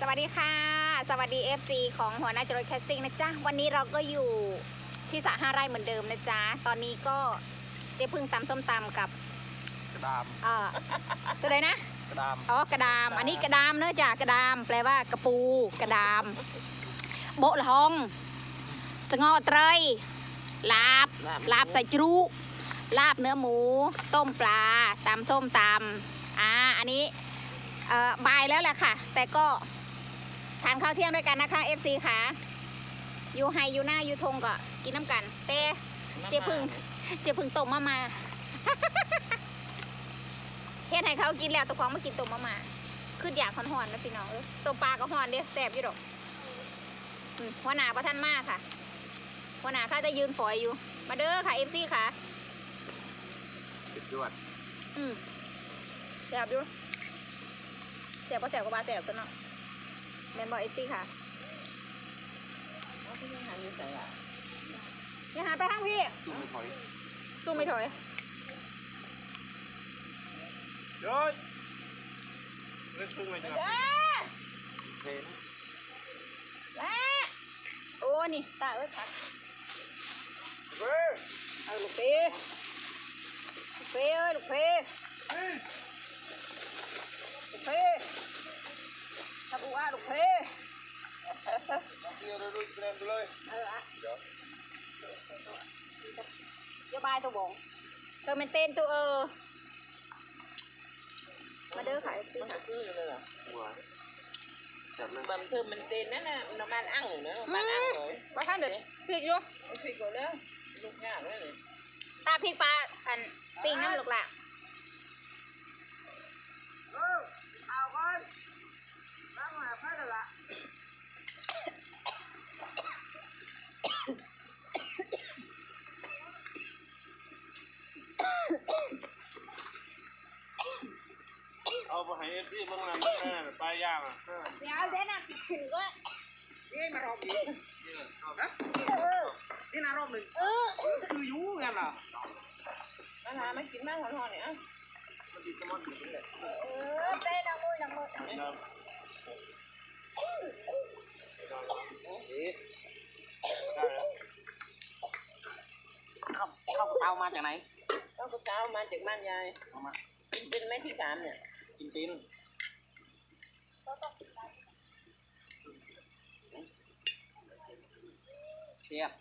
สวัสดีค่ะ สวัสดี FC ของหัวหน้าจรวดแคสซิ่งนะจ๊ะ วันนี้เราก็อยู่ที่สระห้าไร่เหมือนเดิมนะจ๊ะ ตอนนี้ก็เจ๊พึ่งตำส้มตำกับกระดาม เอ่อสุดเลยนะ กระดาม อ๋อ กระดาม อันนี้กระดามเนอะจ้ะกระดาม แปลว่ากระปู กระดาม โบะละหอง สงอเตยลาบ ลาบใส่จรุลาบเนื้อหมู ต้มปลาตำส้มตำอ่า อันนี้ เอ่อบ่ายแล้วแหละค่ะ แต่ก็ ทานข้าวเที่ยงด้วยกันนะคะ FC ค่ะอยู่ไฮอยู่หน้าอยู่ทงก็กินน้ำกัน เต้เจ๊พึ่งเจ๊พึ่งต้มมามาเฮ็ดให้เขากินแล้วตัวของมากินต้มมามาคืออยากหอนๆนะพี่น้องเออต้มปลาก็หอนเด้แซ่บอยู่ดอกอืมหัวหน้าประท่านมาค่ะหัวหน้าข้าจะยืนฝอยอยู่ มาเด้อค่ะ FC ค่ะติดจวดอืมแซ่บอยู่แซ่บก็แซ่บก็บาแซ่บตัวเนาะ แมนบอ FC ค่ะเอาพี่ยังหันอยู่ใส่อะอย่าหันไปทางพี่สู้ไม่ถอยสู้ไม่ถอย เฮ้ยเล่นสู้ไม่ถอยเด้อเห็นแล้โอ้ นี่ ตาเอ้ยคักเฮ้ยเอาลูกเป้ลูกเป้เอ้ยลูกเป้ลูกเป้ ทับอูอาลูกเป้เดี๋ยวเราดูเตรียมไปเลยเอออะเดี๋ยวเดี๋ยวบายตัวบงเธอเป็นเต้นตัวเออ มาเด้อขายซื้อมันค่ะก็คืออยู่เลยล่ะหัวแซ่บเลยบำเธอมันเต้นนั่นน่ะมันบ้านอั่งอยู่นะบ้านอั่งเลยว่าท่านเด็ดพริกอยู่มันผิดก่อนแล้วลูกยากเลยนี่ตาพริกปลาอันปิ้งน้ำลูกละเอาก่อนน้ำมาพัดละ เอา ไปให้เอฟซีบ้างนะบ้างนะปย่างอะเดี๋ยวเด็ดน่ะถึงก็ นี่มารอบนี้นี่นะนี่นารอบหนึ่งเออคือยู่กันล่ะมาหามากินมากหอนๆเนี่ยอะมันดีสมอนอยู่นี่แหละเออเต้นเอามือเอามือครับนี่ได้แล้วข้าวข้าวเามาจากไหนข้าวเช้ามาจากบ้านยายเอามากินเป็นไม้ที่สามเนี่ย กินตีน สียบ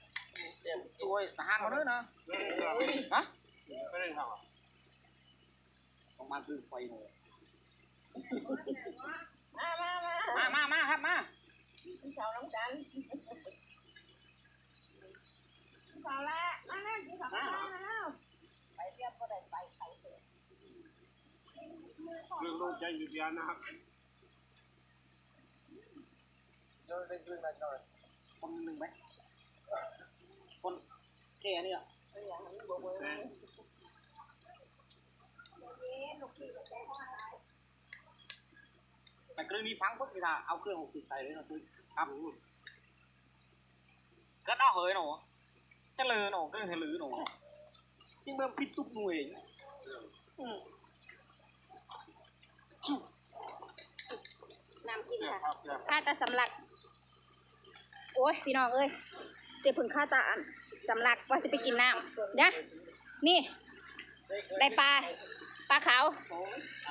เดี๋ยวตัวสหางมาด้วยนะฮะไม่ได้ทำอะประมาณคือไฟหนูมามามามามามาครับมากินข้าวน้ำกันข้าวละมาแล้วกินข้าวละมาแล้วไปเรียบก็ได้ไปไปเถอะเรื่องโลกใจหยุดยานนะครับเดี๋ยวได้คืนอะไรหน่อยคนหนึ่งไหม คนแค่นี้อะไม่อยากให้มันบอกว่าแต่เครื่องนี้พังปุ๊บเวลาเอาเครื่องหกสิบใส่เลยนะคือครับก็เอาเหยหนูจะเลยหนูก็เลยเถลือหนูจริงเบิ่มพิษทุกหน่วยอืมน้ำกินเนี่ยค่ะครับเนี่ยข้าตาสำลัก โอ้ยพี่น้องเอ้ย เจ็บผึ่งข้าตาอันสำลักว่าจะไปกินน้ำนะนี่ ได้ปลาปลาขาว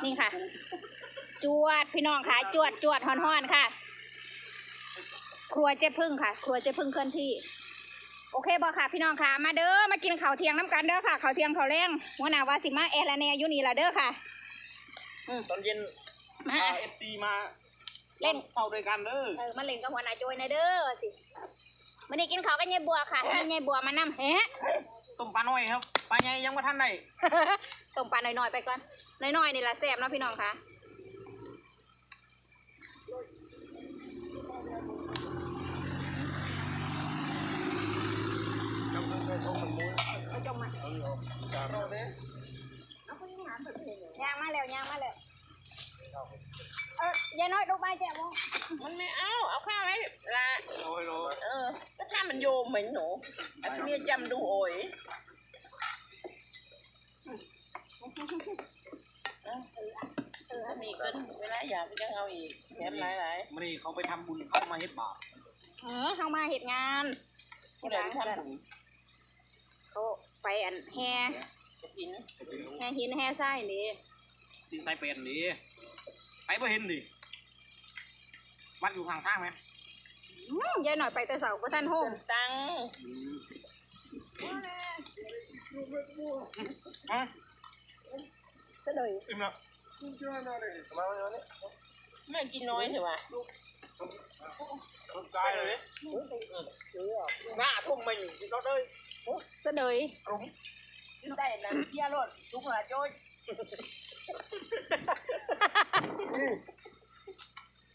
นี่ค่ะ จวดพี่น้องค่ะ จวดจวดฮ้อนๆค่ะ ครัวเจ๊พึ่งค่ะ ครัวเจ๊พึ่งเคลื่อนที่ โอเคบอค่ะ พี่น้องค่ะ มาเด้อมากินข้าวเที่ยงน้ำกันเด้อค่ะข้าวเที่ยงข้าวแรงหัวหน้าวาสิมาแอร์ละแนอยู่นี่ละเด้อค่ะตอนเย็นมาเอฟซีมาเล่นเข้าด้วยกันเด้อเออมาเล่นกับหัวหน้าโจยนะเด้อสิ วันนี้กินข้าวกับยายบัวค่ะให้ยายบัวมานำเฮ้ต้มปลาหน่อยครับปลาใหญ่ยังไม่ทันได้ ต้มปลาหน่อยๆไปก่อนน้อยๆนี่ละแซ่บเนาะพี่น้องค่ะน้ำมันเคยต้มมันมุ้ยเอาจงมาเออเอาจานย่างมาแล้วย่างมาแล้วเออยาย น้อยลูกไม้แจ่วงมันไม่เอา เอาข้าวให้ละเอาให้รู้เออ ก็ถ้ามันโยมเหมือนหนูอันนี้จำดูโอยเอถ้ามีเกินเวลาอยากก็ยังเอาอีกแถมหลายหลายมันนี่เขาไปทำบุญเข้ามาเฮ็ดบาปเออเฮามาเฮ็ดงานๆผู้ใดที่ทำบุญเขาไปอันแห่กระถินแห่หินแห่ทรายนี่ดินใส่เป็ดนี่ไปบ่เห็นดิ วัดอยู่ข้างทางไหมอื้อยายหน่อยไปแต่เสาบ่ทันโฮเติมมตังค์อะซะเลยอิ่มแล้วมาวันนี้ไม่กินน้อยเถอะวะตายเลยหน้าทุ่มไม่กินรถเลยซะเลยรุมได้นะเที่ยวรถทุกหลาโจ้ย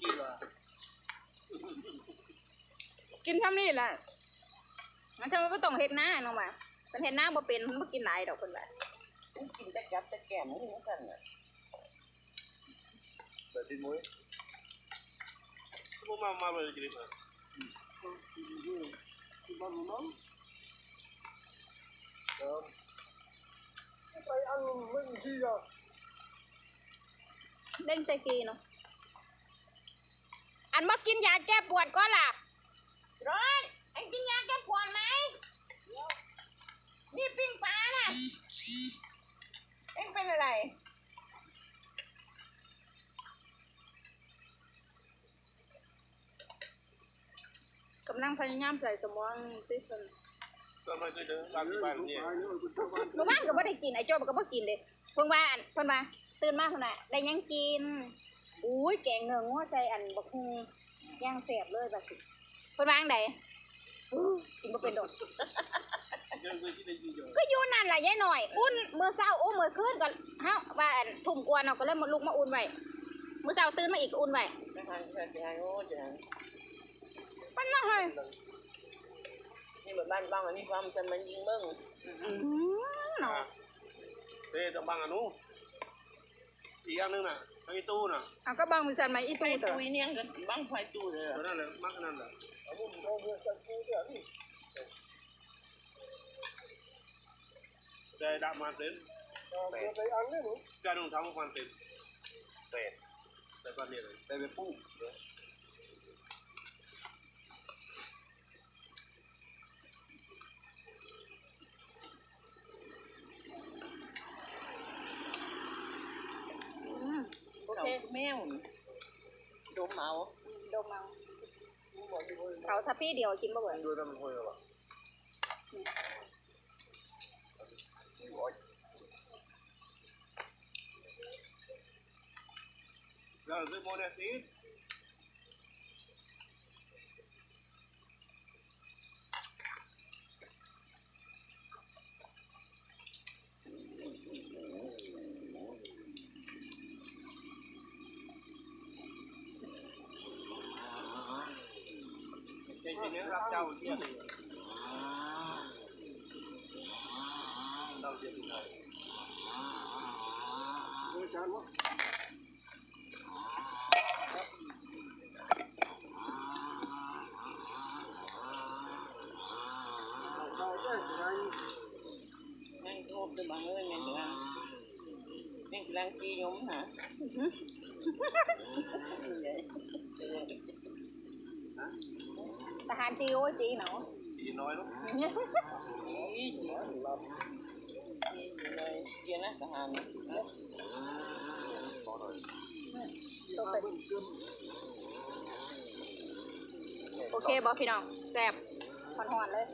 จีเหรอกินซ้ำนี่แหละมันทำไมบ่ต้องเฮ็ดหน้าน้องว่าเป็นเฮ็ดหน้าบ่เป็นมันบ่กินหลายดอกเพิ่นว่ากูกินแต่กับแต่แก้มมึงเหมือนกันน่ะเปิดที่มุ้ยมุ้มามาเลยจีบอะบ้านน้องไปอันไม่ดีอะ เด้งแต่กี้เนาะอันบ่กินยาแก้ปวดก็ล่ะร้อยไอ้กินยาแก้ปวดไหมนี่ปิ้งปลาน่ะเอ็งเป็นอะไรกำลังพยายามใส่สมองติเพิ่นก็ไม่เคยเดินตามที่บ้านนี่เมื่อวานก็บ่ได้กินไอ้โจ้ก็บ่กินเด้เพิ่นว่าอันเพิ่นว่า ตื่นมาเพิ่นน่ะได้หยังกินอุ้ยแกงเนื้องัวใส่อันบักฮุงย่างแซ่บเลยบัดสิเพิ่นว่าจังไดอู้กินบ่เป็นดอกยังไม่คิดได้ยินอยู่ก็อยู่นั่นล่ะยายหน่อย อุ่นมื้อเช้าอุ่นมื้อคืนก็เฮาว่าอันทุ่มกว่าเนาะก็เลยมาลุกมาอุ่นไว้มื้อเช้าตื่นมาอีกก็อุ่นไว้ไปทางไปทางโง่จังปันน่ะเฮ้ยนี่แบบบ้านบ้างอันนี้ความจะมันยิงมึงอื้อเนาะเฮ้ยต้องบังอนุ อีกอย่างนึงน่ะทางอีตู้น่ะเอาก็เบิ่งมีซั่นไหมอีตู้ตู้เตอตุยเนี่ยกันบ้างไฟตู้เลยตัวนั่นแหละมักนั่นแหละได้ดับมาเต็มการลงทำมันเต็มเป็ดแต่ตอนนี้เลย ได้ไปปุ๊บ อืมโอ เขา เค แมว ดมเอาดมเอาเขาถ้าพี่เดียวกินบ่เบิดดูน้ำห้อยหรอแล้วซื้อโมเดลนี้ ใจจริงๆรับเจ้าเที่ยงเราเที่ยงไหนบริการวะเราได้ไงแม่งโอ้ยแม่งเดือแม่งกจียมหาทหารจีโอจีน้อยลูกอีจีเลยเกียร์นะทหารตัวเป็นโอเคบอพี่น้องแซ่บหอนๆเลย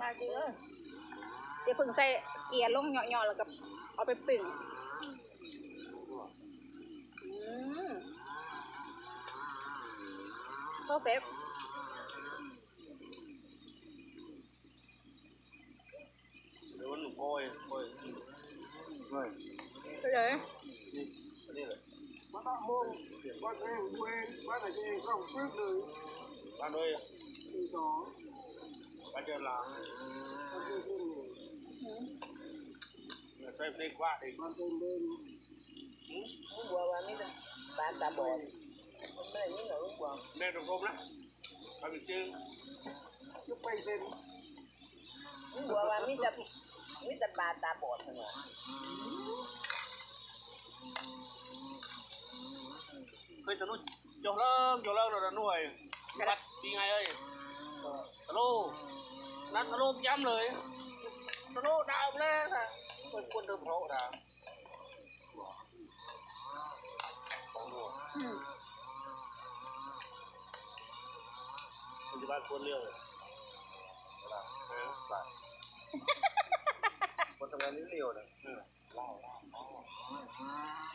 มาจริงเลยเดี๋ยวพิ่งใส่เกียร์ลงเหยาะๆแล้วก็เอาไปปึ่งอืมเพอร์เฟกเดี๋ยวมันโอยโอย โมง บ้านเองเวนบ้านไหนเองต้องปึ๊กเลยบ้านด้วยตีสองบ้านเดินหลังบ้านเองเดินเนี่ยใส่เพลงกว่าอีกบ้านเดินเดินมึงบัวว่ามีแต่ปลาตาบอดมันไม่ได้ยินเหรอมึงบัวแม่ตรงกลมนะทำเป็นจึงจะไปเซ็นมึงบัวว่ามีแต่มีแต่ปลาตาบอดเท่านั้นเคยตะนุ่นจงเลิกจงเลิกเราจะหน่วยบัดปีไงเอ้ยตะโลนัดตะโลย้ำเลยตะโลดาวเลยค่ะคนคนเดิมโผล่ดาวของหน่วยอืมปัจจุบันคนเลี้ยวเลยเวลาเออไปคนทำงานนี่เร็วนะเออเล่าเล่าเล่า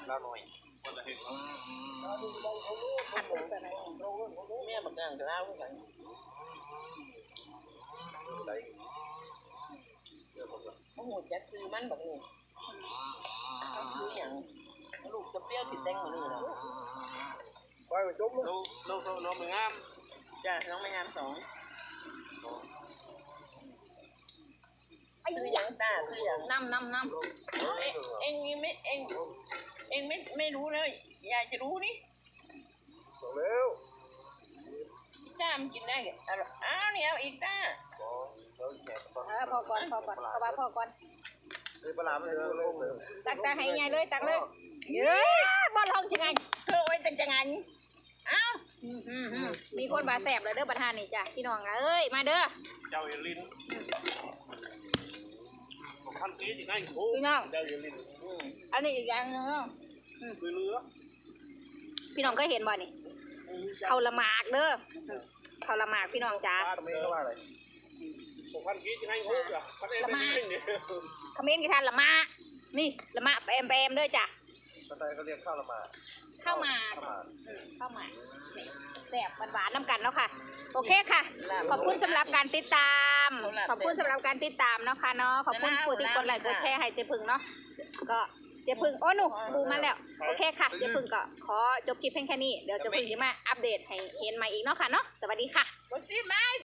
เล่าหน่อย คนละเห็นหัดไปไหนแม่บักนางจะเล่าให้ฟังอะไรเรื่องของเราโอ้โหจักซื้อมันบักนี่เขาซื้ออย่างลูกจะเปรี้ยวติดแตงมานี่นะไปไปจบเลยน้องน้องน้องเงามจ้าน้องไม่งามสองซื้อหอยัย่างงาซื้ออย่างน้ำน้ำน้เอ้ยเอ็งนี่ไม่เอ็ง เอ็งไม่ไม่รู้เลยยายจะรู้นี่บอกแล้วจ้ามันกินได้ไงอร่อยอ้าวเนี่ยเอาอีกจ้าำเออพอก่อนพอก่อนเอาไว้พอก่อนคือปลาไม่เจอเลยตักตาให้ไงเลยตักเลยเย้บอลทองจังไงเธอไว้จังจังงันอ้าวอืมอืมอืมมีคนบาดแสบเลยเด้อประธานนี่จ้ะพี่น้องเอ้ยมาเด้อเจ้าเอลิน ขั้นกี้ยังไงโอ้พี่น้อง เจ้าเอลินอันนี้อีกอย่างหนึงเนาะคือเรือพี่น้องก็เห็นบ่นี่เขาละหมากเด้อเขาละหมากพี่น้องจ้าป้าทำไมเขาว่าอะไรขั้นกี้ยังไงโอ้ยขั้นเอลินเนี่ยคอมเมนต์กี่ท่านละหมานี่ละหมาแปมแปมเด้อจ้ะภาษาเขาเรียกข้าวละหมาเข้าวหมาก ข้าวมาอืมเข้ามาแสบหวานๆน้ำกันเนาะค่ะ โอเคค่ะ ขอบคุณสำหรับการติดตาม ขอบคุณสำหรับการติดตามเนาะค่ะเนาะขอบคุณผู้ที่กดไลค์กดแชร์ให้เจ๊พึ่งเนาะก็เจ๊พึ่งโอ้หนูปูมาแล้วโอเคค่ะเจ๊พึ่งก็ขอจบคลิปเพียงแค่นี้เดี๋ยวเจ๊พึ่งจะมาอัปเดตให้เห็นใหม่อีกเนาะค่ะเนาะสวัสดีค่ะกดสิไม้